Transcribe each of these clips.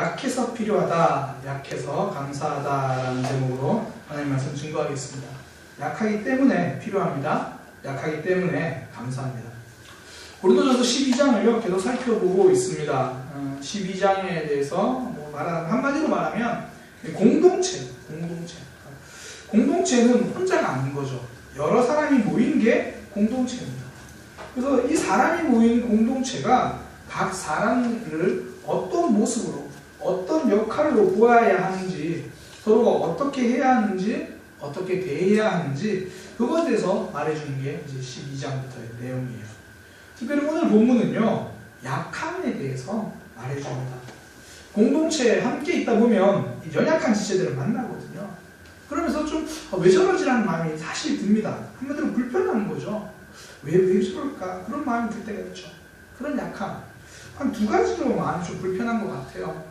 약해서 필요하다, 약해서 감사하다라는 제목으로 하나님 말씀 증거하겠습니다. 약하기 때문에 필요합니다. 약하기 때문에 감사합니다. 고린도전서 12장을요 계속 살펴보고 있습니다. 어, 12장에 대해서 뭐 말하는 한마디로 말하면 공동체, 공동체. 공동체는 혼자가 아닌 거죠. 여러 사람이 모인 게 공동체입니다. 그래서 이 사람이 모인 공동체가 각 사람을 어떤 모습으로 어떤 역할로 보아야 하는지 서로가 어떻게 해야 하는지 어떻게 대해야 하는지 그것에 대해서 말해주는 게 이제 12장부터의 내용이에요. 특별히 오늘 본문은요 약함에 대해서 말해줍니다. 공동체에 함께 있다 보면 연약한 지체들을 만나거든요. 그러면서 좀 왜 저러지라는 마음이 사실 듭니다. 한마디로 불편한 거죠. 왜, 왜 저럴까? 그런 마음이 들 때가 있죠. 그런 약함. 한 두 가지로 마음이 좀 불편한 것 같아요.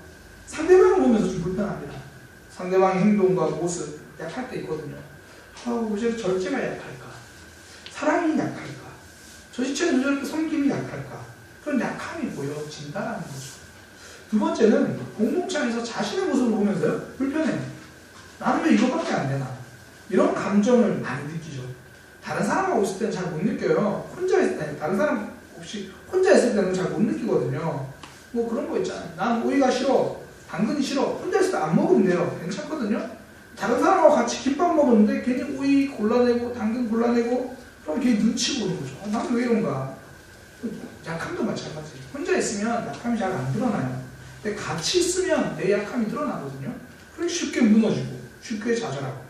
상대방을 보면서 좀 불편합니다. 상대방의 행동과 모습, 약할 때 있거든요. 아, 왜 저렇게 절제가 약할까? 사랑이 약할까? 저 시체는 왜 저렇게 섬김이 약할까? 그런 약함이 보여진다라는 거죠. 두 번째는 공동체 안에서 자신의 모습을 보면서요, 불편해요. 나는 왜 이거밖에 안 되나? 이런 감정을 많이 느끼죠. 다른 사람하고 있을 때는 잘 못 느껴요. 혼자 있을 때, 다른 사람 혹시 혼자 있을 때는 잘 못 느끼거든요. 뭐 그런 거 있잖아요. 난 오이가 싫어. 당근이 싫어. 혼자 때안 먹으면 돼요. 괜찮거든요. 다른 사람하고 같이 김밥 먹었는데 괜히 오이 골라내고 당근 골라내고 그럼 괜히 눈치 보는 거죠. 아, 나는 왜 이런가? 약함도 마찬가지. 혼자 있으면 약함이 잘 안 드러나요. 근데 같이 있으면 내 약함이 드러나거든요. 그래 쉽게 무너지고 쉽게 좌절하고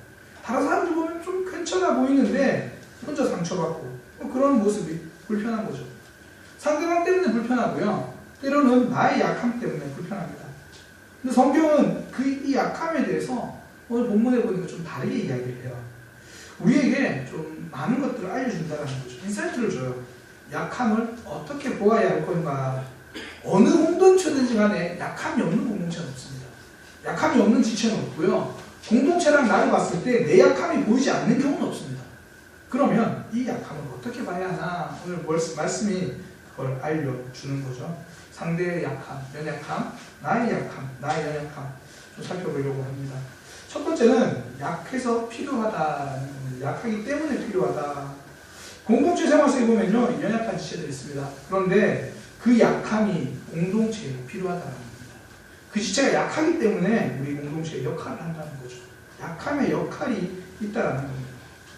다른 사람들 보면 좀 괜찮아 보이는데 혼자 상처받고 뭐 그런 모습이 불편한 거죠. 상대방 때문에 불편하고요. 때로는 나의 약함 때문에 불편합니다. 근데 성경은 그 이 약함에 대해서 오늘 본문에 보니까 좀 다르게 이야기를 해요. 우리에게 좀 많은 것들을 알려준다는 거죠. 인사이트를 줘요. 약함을 어떻게 보아야 할 건가. 어느 공동체든지 간에 약함이 없는 공동체는 없습니다. 약함이 없는 지체는 없고요. 공동체랑 나를 봤을 때 내 약함이 보이지 않는 경우는 없습니다. 그러면 이 약함을 어떻게 봐야 하나 오늘 말씀이 그걸 알려주는 거죠. 상대의 약함, 연약함, 나의 약함, 나의 연약함 좀 살펴보려고 합니다. 첫 번째는 약해서 필요하다는 겁니다. 약하기 때문에 필요하다. 공동체 생활 속에 보면요 연약한 지체들이 있습니다. 그런데 그 약함이 공동체에 필요하다는 겁니다. 그 지체가 약하기 때문에 우리 공동체의 역할을 한다는 거죠. 약함의 역할이 있다라는 겁니다.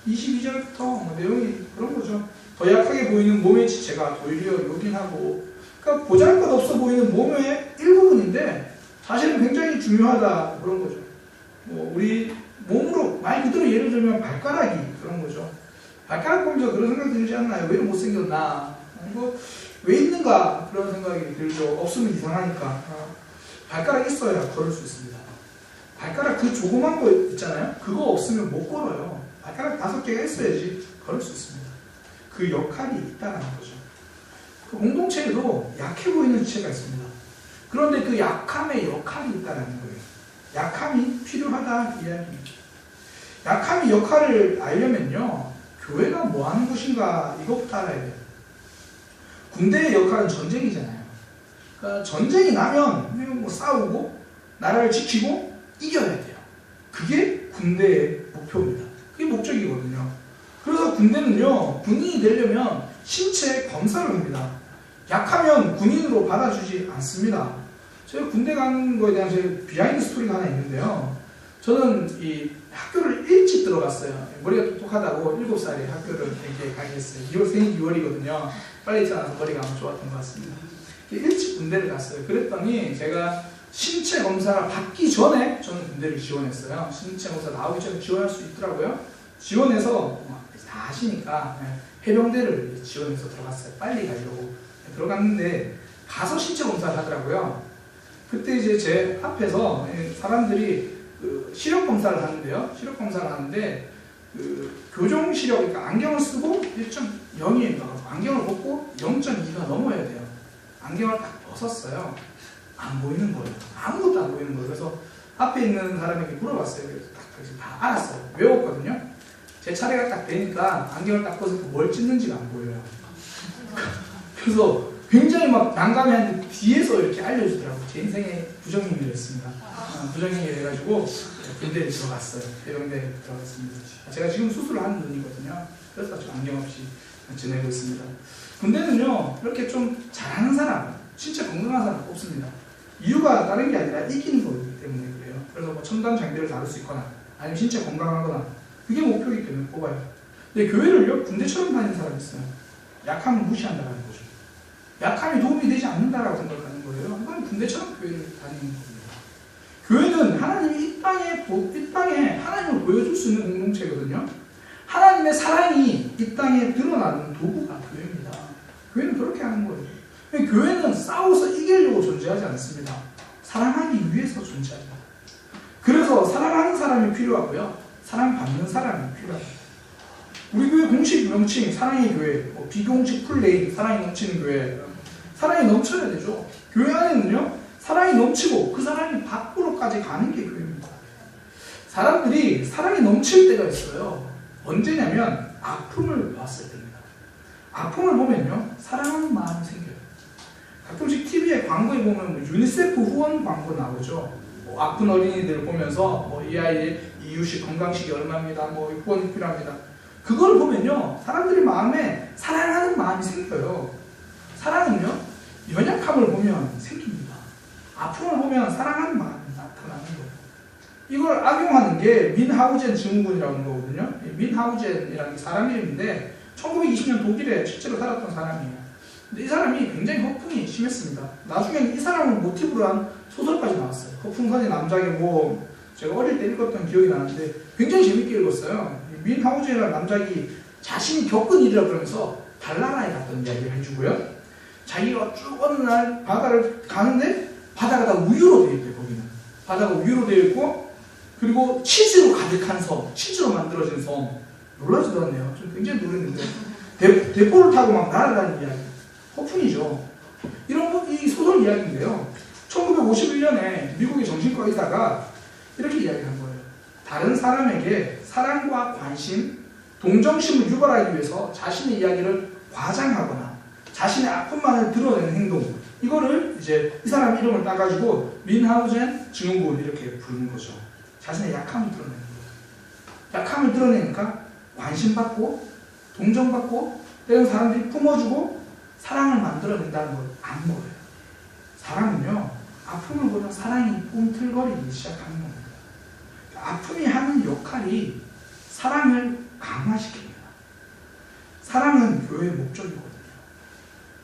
22절부터 내용이 그런 거죠. 더 약하게 보이는 몸의 지체가 도리어 요긴하고 그러니까 보잘것 없어 보이는 몸의 일부분인데 사실은 굉장히 중요하다 그런 거죠. 뭐 우리 몸으로 말 그대로 예를 들면 발가락이 그런 거죠. 발가락 보면서 그런 생각 들지 않나요? 왜 못생겼나? 이거 왜 있는가? 그런 생각이 들죠. 없으면 이상하니까. 발가락 있어야 걸을 수 있습니다. 발가락 그 조그만 거 있잖아요. 그거 없으면 못 걸어요. 발가락 다섯 개가 있어야지 걸을 수 있습니다. 그 역할이 있다는 거죠. 그 공동체에도 약해 보이는 지체가 있습니다. 그런데 그 약함의 역할이 있다는 거예요. 약함이 필요하다 이야기입니다. 약함이 역할을 알려면요. 교회가 뭐 하는 곳인가 이것부터 알아야 돼요. 군대의 역할은 전쟁이잖아요. 그러니까 전쟁이 나면 뭐 싸우고 나라를 지키고 이겨야 돼요. 그게 군대의 목표입니다. 그게 목적이거든요. 그래서 군대는요, 군인이 되려면 신체 검사를 합니다. 약하면 군인으로 받아주지 않습니다. 제가 군대 간 거에 대한 제 비하인드 스토리가 하나 있는데요. 저는 이 학교를 일찍 들어갔어요. 머리가 똑똑하다고 7살에 학교를 이렇게 가게 했어요. 2월 생일 2월이거든요. 빨리 태어나서 머리가 아마 좋았던 것 같습니다. 일찍 군대를 갔어요. 그랬더니 제가 신체 검사를 받기 전에 저는 군대를 지원했어요. 신체 검사 나오기 전에 지원할 수 있더라고요. 지원해서 다 아시니까 해병대를 지원해서 들어갔어요. 빨리 가려고 들어갔는데 가서 신체 검사를 하더라고요. 그때 이제 제 앞에서 사람들이 그 시력 검사를 하는데요. 시력 검사를 하는데 그 교정 시력 그러니까 안경을 쓰고 1.0이 안경을 벗고 0.2가 넘어야 돼요. 안경을 딱 벗었어요. 안 보이는 거예요. 아무것도 안 보이는 거예요. 그래서 앞에 있는 사람에게 물어봤어요. 그래서 딱다 알았어요. 외웠거든요. 제 차례가 딱 되니까 안경을 딱 벗어서 뭘 찍는지가 안 보여요. 그래서 굉장히 막 난감해하는데 뒤에서 이렇게 알려주더라고요. 제 인생의 부정행위를 했습니다. 어, 부정행위를 해가지고 군대에 들어갔어요. 해병대에 들어갔습니다. 제가 지금 수술을 하는 눈이거든요. 그래서 아주 안경 없이 지내고 있습니다. 군대는요, 이렇게 좀 잘하는 사람, 진짜 건강한 사람 없습니다. 이유가 다른 게 아니라 이기는 거기 때문에 그래요. 그래서 뭐 첨단 장비를 다룰 수 있거나, 아니면 진짜 건강하거나, 그게 목표이기 때문에 뽑아요. 근데 교회를요, 군대처럼 다니는 사람이 있어요. 약함을 무시한다는 거죠. 약함이 도움이 되지 않는다라고 생각하는 거예요. 그건 군대처럼 교회를 다니는 겁니다. 교회는 하나님이 이 땅에, 이 땅에 하나님을 보여줄 수 있는 공동체거든요. 하나님의 사랑이 이 땅에 드러나는 도구가 교회입니다. 교회는 그렇게 하는 거예요. 교회는 싸워서 이기려고 존재하지 않습니다. 사랑하기 위해서 존재합니다. 그래서 사랑하는 사람이 필요하고요. 사랑받는 사람이 필요합니다. 우리 교회 공식 명칭 사랑의 교회, 뭐 비공식 플레이 사랑이 넘치는 교회, 사랑이 넘쳐야 되죠. 교회 안에는요 사랑이 넘치고 그 사랑이 밖으로까지 가는 게 교회입니다. 사람들이 사랑이 넘칠 때가 있어요. 언제냐면 아픔을 봤을 때입니다. 아픔을 보면요 사랑하는 마음이 생겨요. 가끔씩 TV에 광고에 보면 뭐 유니세프 후원 광고 나오죠. 뭐 아픈 어린이들 보면서 뭐 이 아이의 이유식 건강식이 얼마입니다. 뭐 후원이 필요합니다. 그걸 보면요 사람들이 마음에 사랑하는 마음이 생겨요. 사랑은요 연약함을 보면 생깁니다. 아픔을 보면 사랑하는 마음이 나타나는 거예요. 이걸 악용하는 게 민하우젠 증후군이라는 거거든요. 민하우젠이라는 게 사람 이름인데 1920년 독일에 실제로 살았던 사람이에요. 근데 이 사람이 굉장히 허풍이 심했습니다. 나중에는 이 사람을 모티브로 한 소설까지 나왔어요. 허풍선의 남자의 모 제가 어릴 때 읽었던 기억이 나는데 굉장히 재밌게 읽었어요. 민하우젠이라는 남자이 자신이 겪은 일이라 그러면서 달나라에 갔던 이야기를 해주고요. 자기가 쭉 어느 날 바다를 가는데 바다가 다 우유로 되어 있대요, 거기는. 바다가 우유로 되어 있고 그리고 치즈로 가득한 섬, 치즈로 만들어진 섬. 놀라지도 않네요. 좀 굉장히 놀랐는데. 대, 대포를 타고 막 날아다니는 이야기. 허풍이죠. 이런 이 소설 이야기인데요. 1951년에 미국의 정신과 의사가 이렇게 이야기한 거예요. 다른 사람에게 사랑과 관심, 동정심을 유발하기 위해서 자신의 이야기를 과장하거나 자신의 아픔만을 드러내는 행동. 이거를 이제 이 사람 이름을 따가지고 민하우젠 증후군 이렇게 부르는 거죠. 자신의 약함을 드러내는 거예요. 약함을 드러내니까 관심받고 동정받고 때론 사람들이 품어주고 사랑을 만들어낸다는 걸 아는 거예요. 사랑은요 아픔을 보면 사랑이 꿈틀거리기 시작하는 겁니다. 아픔이 하는 역할이 사랑을 강화시킵니다. 사랑은 교회의 목적이거든요.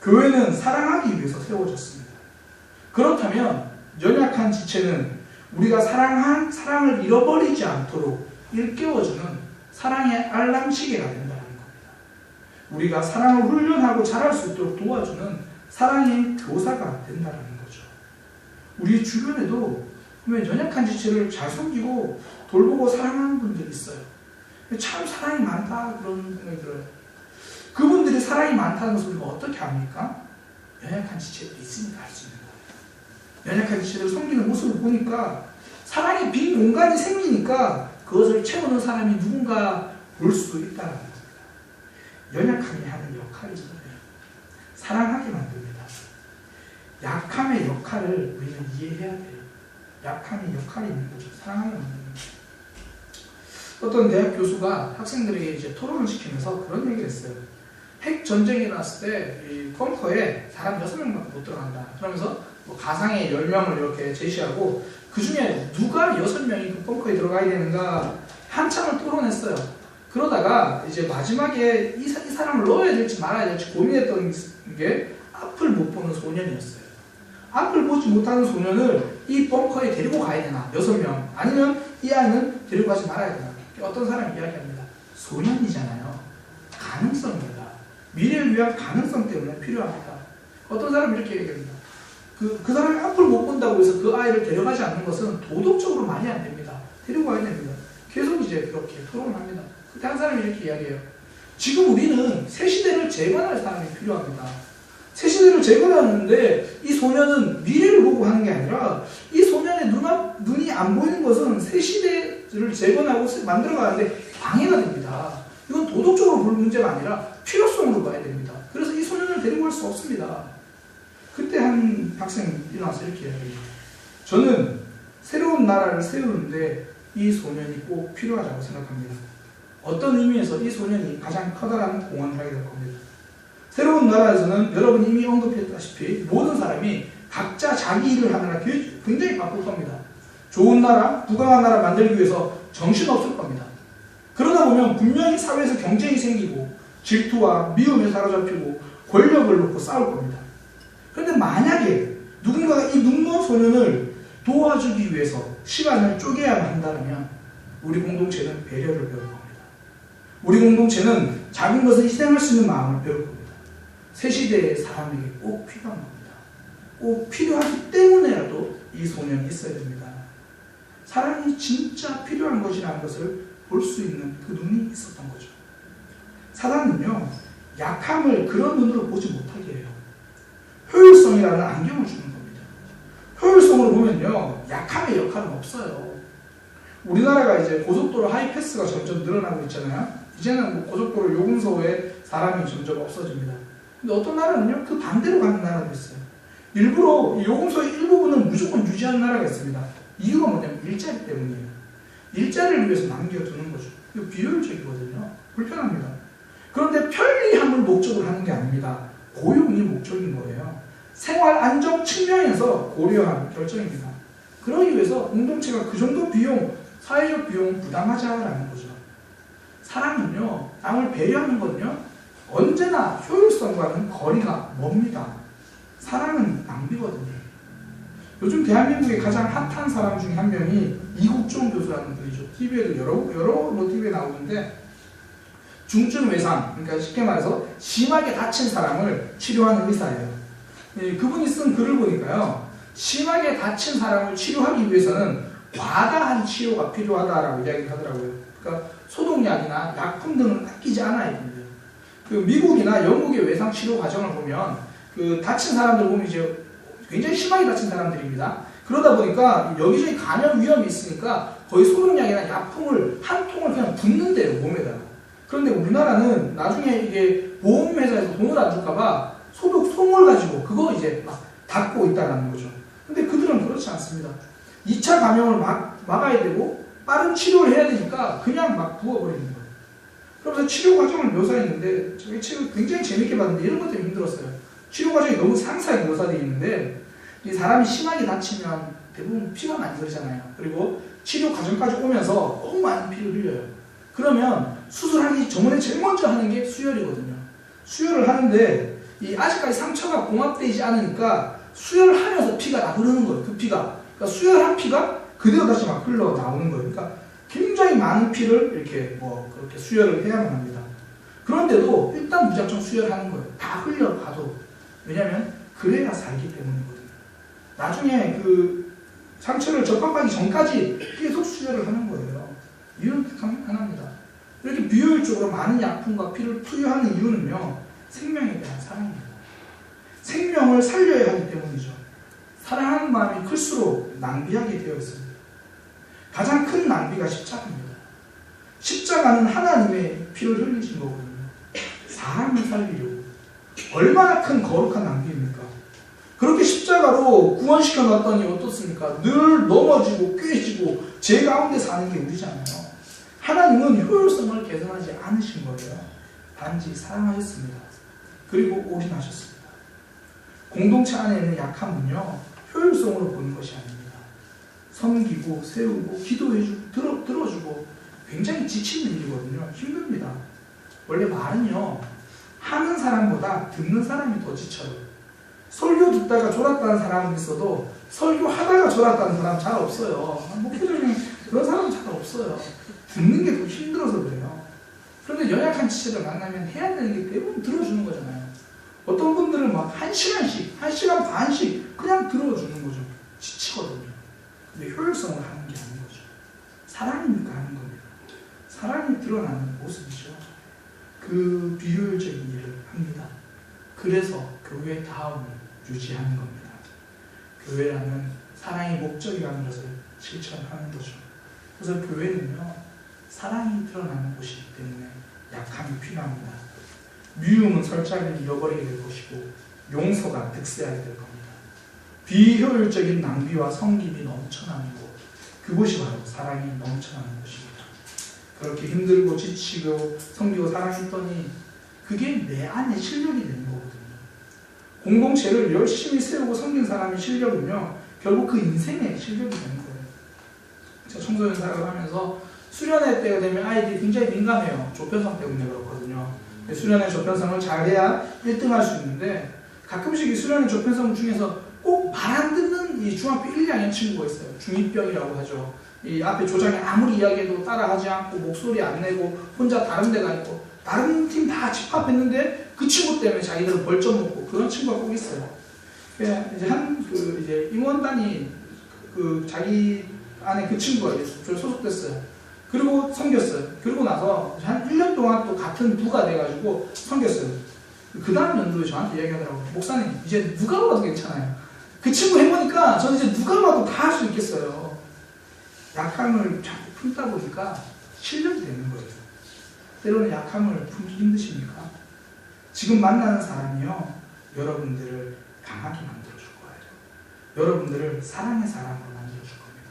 교회는 사랑하기 위해서 세워졌습니다. 그렇다면 연약한 지체는 우리가 사랑한 사랑을 잃어버리지 않도록 일깨워주는 사랑의 알람시계가 된다는 겁니다. 우리가 사랑을 훈련하고 자랄 수 있도록 도와주는 사랑의 교사가 된다는 거죠. 우리 주변에도 보면 연약한 지체를 잘 섬기고 돌보고 사랑하는 분들이 있어요. 참 사랑이 많다 그런 생각이 들어요. 그분들이 사랑이 많다는 것을 우리가 어떻게 압니까? 연약한 지체들이 있으니까 알 수 있는 거예요. 연약한 지체를 섬기는 모습을 보니까 사랑의 빈 공간이 생기니까 그것을 채우는 사람이 누군가 볼 수 있다는 겁니다. 연약함이 하는 역할이 뭐예요? 사랑하게 만듭니다. 약함의 역할을 우리는 이해해야 돼요. 약함의 역할이 있는 거죠. 사랑하게 만드는 거죠. 어떤 대학 교수가 학생들에게 이제 토론을 시키면서 그런 얘기를 했어요. 핵 전쟁이 났을 때이 벙커에 사람 6명밖에 못 들어간다. 그러면서 뭐 가상의 10명을 이렇게 제시하고 그 중에 누가 6명이 그 벙커에 들어가야 되는가 한참을 토론했어요. 그러다가 이제 마지막에 이, 사, 이 사람을 넣어야 될지 말아야 될지 고민했던 게 앞을 못 보는 소년이었어요. 앞을 보지 못하는 소년을 이 벙커에 데리고 가야 되나? 6명. 아니면 이 아이는 데리고 가지 말아야 되나? 어떤 사람이 이야기합니다. 소년이잖아요. 가능성입니다. 미래를 위한 가능성 때문에 필요합니다. 어떤 사람이 이렇게 얘기합니다. 그, 그 사람이 앞을 못 본다고 해서 그 아이를 데려가지 않는 것은 도덕적으로 말이 안 됩니다. 데리고 가야 됩니다. 계속 이제 그렇게 토론을 합니다. 그때 한 사람이 이렇게 이야기해요. 지금 우리는 새 시대를 재건할 사람이 필요합니다. 새 시대를 재건하는데 이 소년은 미래를 보고 하는 게 아니라 이 소년의 눈앞, 눈이 안 보이는 것은 새 시대를 재건하고 만들어가는데 방해가 됩니다. 이건 도덕적으로 볼 문제가 아니라 필요성으로 봐야 됩니다. 그래서 이 소년을 데리고 갈 수 없습니다. 그때 한 학생이 일어나서 이렇게 이야기해요. 저는 새로운 나라를 세우는데 이 소년이 꼭 필요하다고 생각합니다. 어떤 의미에서 이 소년이 가장 커다란 공헌을 하게 될 겁니다. 새로운 나라에서는 여러분이 이미 언급했다시피 모든 사람이 각자 자기 일을 하느라 굉장히 바쁠 겁니다. 좋은 나라, 부강한 나라 만들기 위해서 정신없을 겁니다. 그러다 보면 분명히 사회에서 경쟁이 생기고 질투와 미움에 사로잡히고 권력을 놓고 싸울 겁니다. 그런데 만약에 누군가가 이 눈먼 소년을 도와주기 위해서 시간을 쪼개야 한다면 우리 공동체는 배려를 배울 겁니다. 우리 공동체는 작은 것을 희생할 수 있는 마음을 배울 겁니다. 새 시대의 사람에게 꼭 필요한 겁니다. 꼭 필요하기 때문에라도 이 소년이 있어야 됩니다. 사랑이 진짜 필요한 것이라는 것을 볼 수 있는 그 눈이 있었던 거죠. 사랑은요, 약함을 그런 눈으로 보지 못하게 해요. 효율성이라는 안경을 주는 겁니다. 효율성으로 보면요, 약함의 역할은 없어요. 우리나라가 이제 고속도로 하이패스가 점점 늘어나고 있잖아요. 이제는 뭐 고속도로 요금소에 사람이 점점 없어집니다. 근데 어떤 나라는요, 그 반대로 가는 나라도 있어요. 일부러 요금소의 일부분을 무조건 유지하는 나라가 있습니다. 이유가 뭐냐면 일자리 때문이에요. 일자리를 위해서 남겨두는 거죠. 이거 비효율적이거든요. 불편합니다. 그런데 편리함을 목적으로 하는 게 아닙니다. 고용이 목적인 거예요. 생활 안정 측면에서 고려한 결정입니다. 그러기 위해서 공동체가 그 정도 비용, 사회적 비용 부담하자라는 거죠. 사랑은요, 남을 배려하는 건요, 언제나 효율성과는 거리가 멉니다. 사랑은 낭비거든요. 요즘 대한민국의 가장 핫한 사람 중에 한 명이 이국종 교수라는 분이죠. TV에도 여러, 여러 뭐 TV에 나오는데, 중증 외상, 그러니까 쉽게 말해서 심하게 다친 사람을 치료하는 의사예요. 예, 그분이 쓴 글을 보니까요, 심하게 다친 사람을 치료하기 위해서는 과다한 치료가 필요하다라고 이야기를 하더라고요. 그러니까 소독약이나 약품 등을 아끼지 않아야 됩니다. 그 미국이나 영국의 외상 치료 과정을 보면 그 다친 사람들 보면 이제 굉장히 심하게 다친 사람들입니다. 그러다 보니까 여기저기 감염 위험이 있으니까 거의 소독약이나 약품을 한 통을 그냥 붓는데요 몸에다가. 그런데 우리나라는 나중에 이게 보험회사에서 돈을 안 줄까봐 소독 송을 가지고 그거 이제 막 닫고 있다는 거죠. 근데 그들은 그렇지 않습니다. 2차 감염을 막, 막아야 되고 빠른 치료를 해야 되니까 그냥 막 부어버리는 거예요. 그러면서 치료 과정을 묘사했는데 저희 책을 굉장히 재밌게 봤는데 이런 것 때문에 힘들었어요. 치료 과정이 너무 상세하게 묘사되어 있는데 이 사람이 심하게 다치면 대부분 피가 많이 흐르잖아요. 그리고 치료 과정까지 오면서 너무 많은 피를 흘려요. 그러면 수술하기 전에 제일 먼저 하는 게 수혈이거든요. 수혈을 하는데 이 아직까지 상처가 공합되지 않으니까 수혈하면서 피가 다 흐르는 거예요. 그 피가. 그러니까 수혈한 피가 그대로 다시 막 흘러 나오는 거예요. 그러니까 굉장히 많은 피를 이렇게 뭐 그렇게 수혈을 해야만 합니다. 그런데도 일단 무작정 수혈하는 거예요. 다 흘려가도. 왜냐하면 그래야 살기 때문이거든요. 나중에 그 상처를 적합하기 전까지 계속 수혈을 하는 거예요. 이유는 하나입니다. 이렇게 비효율적으로 많은 약품과 피를 투여하는 이유는요, 생명에 대한 사랑입니다. 생명을 살려야 하기 때문이죠. 사랑하는 마음이 클수록 낭비하게 되어 있습니다. 가장 큰 낭비가 십자가입니다. 십자가는 하나님의 피를 흘리신 거거든요. 사람을 살리려고. 얼마나 큰 거룩한 낭비입니까? 그렇게 십자가로 구원시켜 놨더니 어떻습니까? 늘 넘어지고 깨지고 죄 가운데 사는 게 우리잖아요. 하나님은 효율성을 개선하지 않으신 거예요. 단지 사랑하셨습니다. 그리고 올인하셨습니다. 공동체 안에 있는 약함은요, 효율성으로 보는 것이 아닙니다. 섬기고, 세우고, 기도해주고, 들어, 들어주고, 굉장히 지치는 일이거든요. 힘듭니다. 원래 말은요, 하는 사람보다 듣는 사람이 더 지쳐요. 설교 듣다가 졸았다는 사람은 있어도 설교 하다가 졸았다는 사람 잘 없어요. 목표적인 그런 사람 잘 없어요. 듣는 게 더 힘들어서 그래요. 그런데 연약한 지체를 만나면 해야 되는 게 대부분 들어주는 거잖아요. 어떤 분들은 막 한 시간씩, 한 시간 반씩 그냥 들어주는 거죠. 지치거든요. 근데 효율성을 하는 게 아닌 거죠. 사랑이니까 하는 겁니다. 사랑이 드러나는 모습이죠. 그 비효율적인 일을 합니다. 그래서 교회 다음을 유지하는 겁니다. 교회라는 사랑의 목적이라는 것을 실천하는 거죠. 그래서 교회는요, 사랑이 드러나는 곳이기 때문에 약함이 필요합니다. 미움은 설자를 잃어버리게 될 것이고, 용서가 득세하게 될 겁니다. 비효율적인 낭비와 성김이 넘쳐나는 곳, 그곳이 바로 사랑이 넘쳐나는 곳입니다. 그렇게 힘들고 지치고 섬기고 사랑했더니 그게 내 안에 실력이 되는 거거든요. 공동체를 열심히 세우고 섬긴 사람의 실력은요, 결국 그 인생의 실력이 되는 거예요. 제가 청소년 사역을 하면서 수련회 때가 되면 아이들이 굉장히 민감해요. 조편성 때문에 그렇거든요. 수련회 조편성을 잘해야 1등 할 수 있는데 가끔씩 이 수련회 조편성 중에서 꼭 말 안 듣는 이 중학교 1, 2학년 친구가 있어요. 중2병이라고 하죠. 이 앞에 조장이 아무리 이야기해도 따라하지 않고 목소리 안 내고 혼자 다른 데 가 있고 다른 팀 다 집합했는데 그 친구 때문에 자기들은 벌점 먹고 그런 친구가 꼭 있어요. 이제 한 그 이제 임원단이 그 자기 안에 그 친구가 이제 소속됐어요. 그리고 섬겼어요. 그리고 나서 한 1년 동안 또 같은 부가 돼가지고 섬겼어요. 그 다음 연도에 저한테 이야기하더라고요. 목사님, 이제 누가 와도 괜찮아요. 그 친구 해보니까 저는 이제 누가 와도 다 할 수 있겠어요. 약함을 자꾸 품다 보니까 실력이 되는 거예요. 때로는 약함을 품기 힘드십니까? 지금 만나는 사람이요. 여러분들을 강하게 만들어줄 거예요. 여러분들을 사랑의 사람으로 만들어줄 겁니다.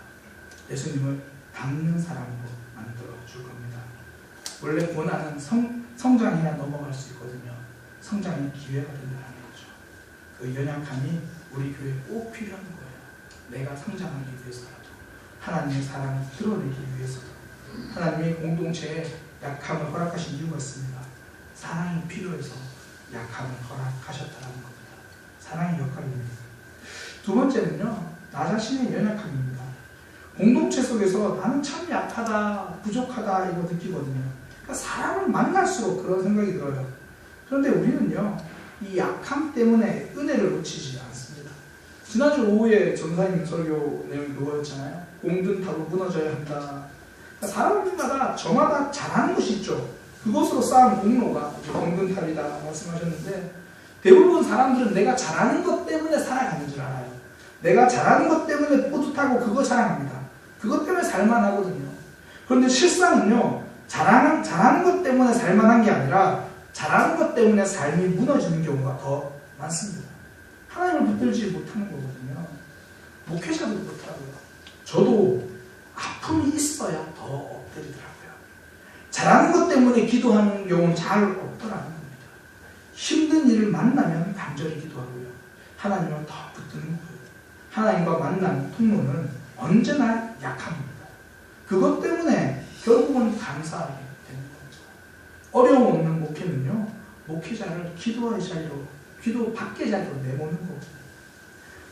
예수님을 닮는 사람으로 만들어줄 겁니다. 원래 고난은 성, 성장해야 넘어갈 수 있거든요. 성장의 기회가 된다는 거죠. 그 연약함이 우리 교회에 꼭 필요한 거예요. 내가 성장하기 위해서라도 하나님의 사랑을 드러내기 위해서도 하나님의 공동체에 약함을 허락하신 이유가 있습니다. 사랑이 필요해서 약함을 허락하셨다는 겁니다. 사랑의 역할입니다. 두 번째는요, 나 자신의 연약함입니다. 공동체 속에서 나는 참 약하다, 부족하다, 이거 느끼거든요. 그러니까 사람을 만날수록 그런 생각이 들어요. 그런데 우리는요, 이 약함 때문에 은혜를 놓치지 않습니다. 지난주 오후에 전사님 설교 내용이 그거였잖아요. 공든 타고 무너져야 한다. 그러니까 사람마다 저마다 잘하는 곳이 있죠. 그것으로 쌓은 공로가 공든 탈이다 말씀하셨는데 대부분 사람들은 내가 잘하는 것 때문에 살아가는 줄 알아요. 내가 잘하는 것 때문에 뿌듯하고 그거 자랑합니다. 그것 때문에 살만하거든요. 그런데 실상은요, 잘하는, 잘하는 것 때문에 살만한 게 아니라 잘하는 것 때문에 삶이 무너지는 경우가 더 많습니다. 하나님을 붙들지 못하는 거거든요. 목회자도 그렇더라고요. 저도 아픔이 있어야 더 엎드리더라고요. 잘하는 것 때문에 기도하는 경우는 잘 없더라는 겁니다. 힘든 일을 만나면 간절히 기도하고요. 하나님을 더 붙드는 거예요. 하나님과 만나는 통로는 언제나 약합니다. 그것 때문에 결국은 감사하게 되는 거죠. 어려움 없는 목회는요, 목회자를 기도의 자리로, 기도 밖의 자리로 내모는 거거든요.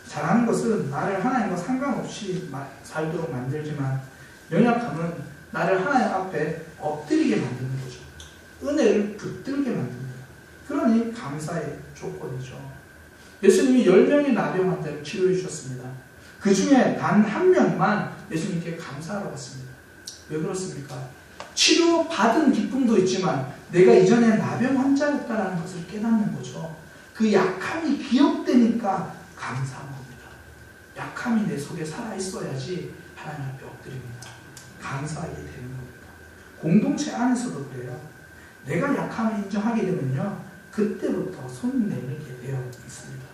잘하는 것은 나를 하나님과 상관없이 살도록 만들지만, 연약함은 나를 하나님 앞에 엎드리게 만드는 거죠. 은혜를 붙들게 만듭니다. 그러니 감사의 조건이죠. 예수님이 10명의 나병 환자를 치료해 주셨습니다. 그 중에 단 한 명만 예수님께 감사하러 갔습니다. 왜 그렇습니까? 치료받은 기쁨도 있지만 내가 이전에 나병 환자였다는 것을 깨닫는 거죠. 그 약함이 기억되니까 겁니다. 약함이 내 속에 살아있어야지 하나님 앞에 엎드립니다. 감사하게 되는 겁니다. 공동체 안에서도 그래요. 내가 약함을 인정하게 되면요. 그때부터 손 내밀게 되어 있습니다.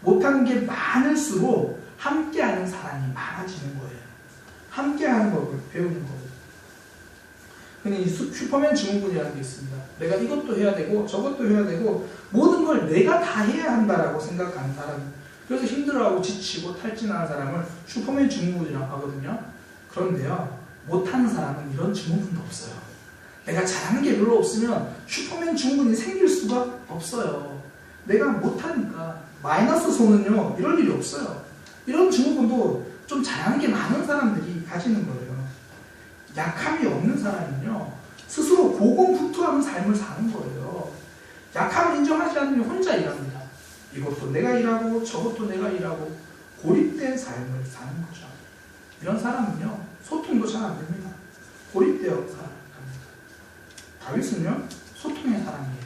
못하는 게 많을수록 함께하는 사람이 많아지는 거예요. 함께하는 법을 배우는 거예요. 이 슈퍼맨 증후군이라는 게 있습니다. 내가 이것도 해야 되고 저것도 해야 되고 모든 걸 내가 다 해야 한다라고 생각하는 사람. 그래서 힘들어하고 지치고 탈진하는 사람을 슈퍼맨 증후군이라고 하거든요. 그런데요, 못하는 사람은 이런 증후군도 없어요. 내가 잘하는 게 별로 없으면 슈퍼맨 증후군이 생길 수가 없어요. 내가 못하니까 마이너스 손은요 이럴 일이 없어요. 이런 증후군도 좀 잘하는 게 많은 사람들이 가지는 거예요. 약함이 없는 사람은요 스스로 고공부투하는 삶을 사는 거예요. 약함을 인정하지 않으면 혼자 일합니다. 이것도 내가 일하고 저것도 내가 일하고 고립된 삶을 사는 거죠. 이런 사람은요 소통도 잘 안 됩니다. 고립되어 살아갑니다. 다윗은요 소통의 사람이에요.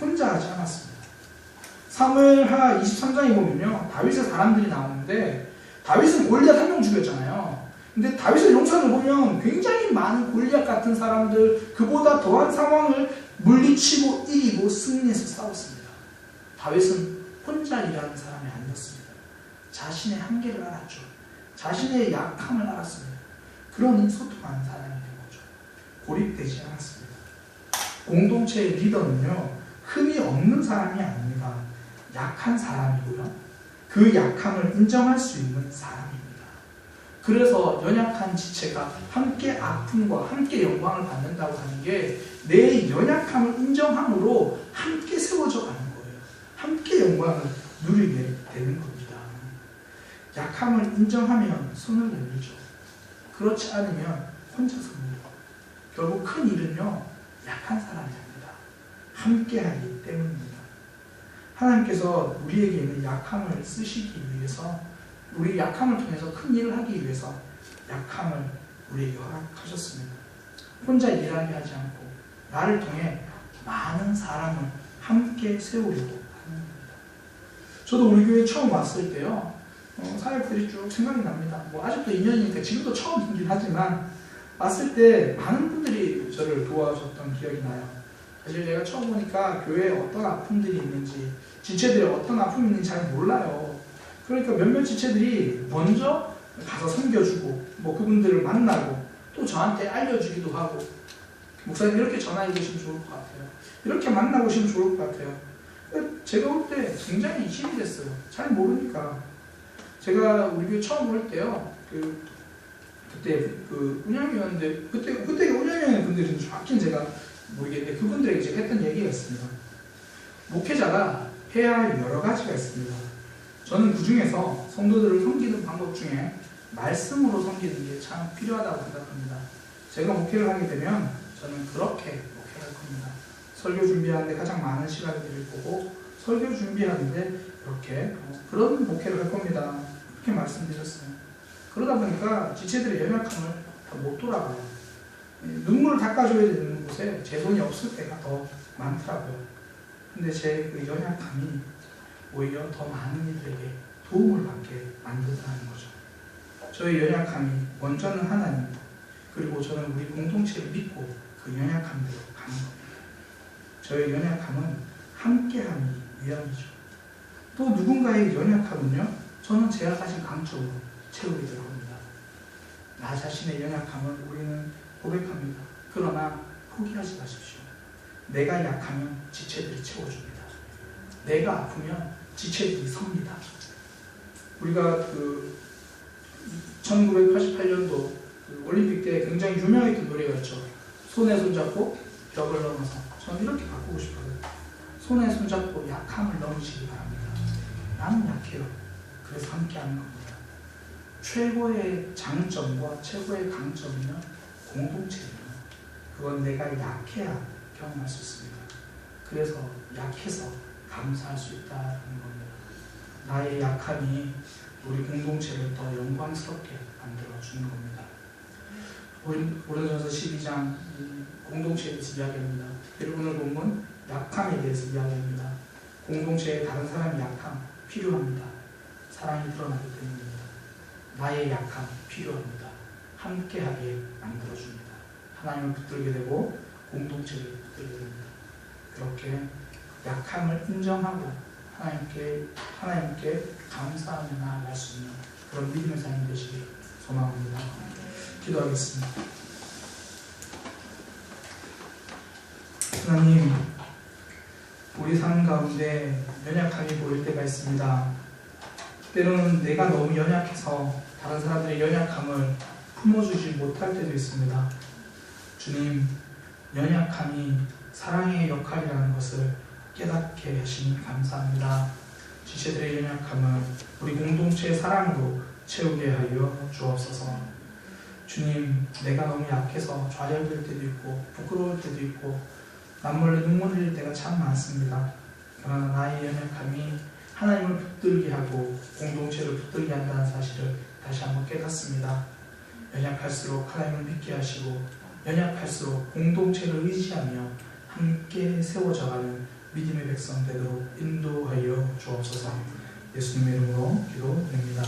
혼자 하지 않았습니다. 사무엘하 23장에 보면요 다윗의 사람들이 나오는데 다윗은 골리앗 한명 죽였잖아요. 근데 다윗의 용사를 보면 굉장히 많은 골리앗 같은 사람들 그보다 더한 상황을 물리치고 이기고 승리해서 싸웠습니다. 다윗은 혼자 일하는 사람이 아니었습니다. 자신의 한계를 알았죠. 자신의 약함을 알았습니다. 그러니 소통하는 사람이 된 거죠. 고립되지 않았습니다. 공동체의 리더는요, 흠이 없는 사람이 아닙니다. 약한 사람이고요. 그 약함을 인정할 수 있는 사람입니다. 그래서 연약한 지체가 함께 아픔과 함께 영광을 받는다고 하는 게 내 연약함을 인정함으로 함께 세워져 가는. 함께 영광을 누리게 되는 겁니다. 약함을 인정하면 손을 내밀죠. 그렇지 않으면 혼자 섭니다. 결국 큰 일은요, 약한 사람이 합니다. 함께 하기 때문입니다. 하나님께서 우리에게 있는 약함을 쓰시기 위해서 우리 약함을 통해서 큰 일을 하기 위해서 약함을 우리에게 허락하셨습니다. 혼자 일하게 하지 않고 나를 통해 많은 사람을 함께 세우려고. 저도 우리 교회 처음 왔을 때요, 어, 사역들이 쭉 생각이 납니다. 뭐 아직도 2년이니까 지금도 처음이긴 하지만 왔을 때 많은 분들이 저를 도와줬던 기억이 나요. 사실 제가 처음 보니까 교회에 어떤 아픔들이 있는지, 지체들이 어떤 아픔이 있는지 잘 몰라요. 그러니까 몇몇 지체들이 먼저 가서 섬겨주고, 뭐 그분들을 만나고, 또 저한테 알려주기도 하고, 목사님 이렇게 전화해 주시면 좋을 것 같아요. 이렇게 만나보시면 좋을 것 같아요. 제가 볼때 굉장히 힘이 됐어요. 잘 모르니까. 제가 우리 교회 처음 올 때요, 그, 그때 그 운영위원들, 그때, 그때 운영위원 분들은 정확히 제가 모르겠는데 그분들에게 제가 했던 얘기가 있습니다. 목회자가 해야 할 여러 가지가 있습니다. 저는 그 중에서 성도들을 섬기는 방법 중에 말씀으로 섬기는 게 참 필요하다고 생각합니다. 제가 목회를 하게 되면 저는 그렇게 목회할 겁니다. 설교 준비하는데 가장 많은 시간을 드릴 거고 설교 준비하는데 이렇게 그런 목회를 할 겁니다. 그렇게 말씀드렸어요. 그러다 보니까 지체들의 연약함을 다 못 돌아가요. 눈물을 닦아줘야 되는 곳에 제 돈이 없을 때가 더 많더라고요. 근데 제 그 연약함이 오히려 더 많은 이들에게 도움을 받게 만든다는 거죠. 저의 연약함이 먼저는 하나님, 그리고 저는 우리 공동체를 믿고 그 연약함대로 가는 겁니다. 저의 연약함은 함께함이 위함이죠. 또 누군가의 연약함은요, 저는 제가 가진 강점으로 채우게 될 겁니다. 나 자신의 연약함을 우리는 고백합니다. 그러나 포기하지 마십시오. 내가 약하면 지체들이 채워줍니다. 내가 아프면 지체들이 섭니다. 우리가 그 1988년도 그 올림픽 때 굉장히 유명했던 노래가 있죠. 손에 손잡고 벽을 넘어서. 저는 이렇게 바꾸고 싶어요. 손에 손잡고 약함을 넘으시기 바랍니다. 나는 약해요. 그래서 함께하는 겁니다. 최고의 장점과 최고의 강점이면 공동체예요. 그건 내가 약해야 경험할 수 있습니다. 그래서 약해서 감사할 수 있다는 겁니다. 나의 약함이 우리 공동체를 더 영광스럽게 만들어 주는 겁니다. 오른전서 12장 공동체에 대해서 이야기합니다. 그리고 오늘 본문 약함에 대해서 이야기합니다. 공동체에 다른 사람의 약함 필요합니다. 사랑이 드러나기 때문입니다. 나의 약함 필요합니다. 함께하게 만들어줍니다. 하나님을 붙들게 되고 공동체를 붙들게 됩니다. 그렇게 약함을 인정하고 하나님께 하나님께 감사하며 나아갈 수 있는 그런 믿음의 삶이 되시길 소망합니다. 기도하겠습니다. 하나님, 우리 삶 가운데 연약함이 보일 때가 있습니다. 때로는 내가 너무 연약해서 다른 사람들의 연약함을 품어주지 못할 때도 있습니다. 주님, 연약함이 사랑의 역할이라는 것을 깨닫게 하시니 감사합니다. 지체들의 연약함을 우리 공동체의 사랑으로 채우게 하여 주옵소서. 주님, 내가 너무 약해서 좌절될 때도 있고 부끄러울 때도 있고 남몰래 눈물 흘릴 때가 참 많습니다. 그러나 나의 연약함이 하나님을 붙들게 하고 공동체를 붙들게 한다는 사실을 다시 한번 깨닫습니다. 연약할수록 하나님을 믿게 하시고 연약할수록 공동체를 의지하며 함께 세워져가는 믿음의 백성 되도록 인도하여 주옵소서 예수님의 이름으로 기도드립니다.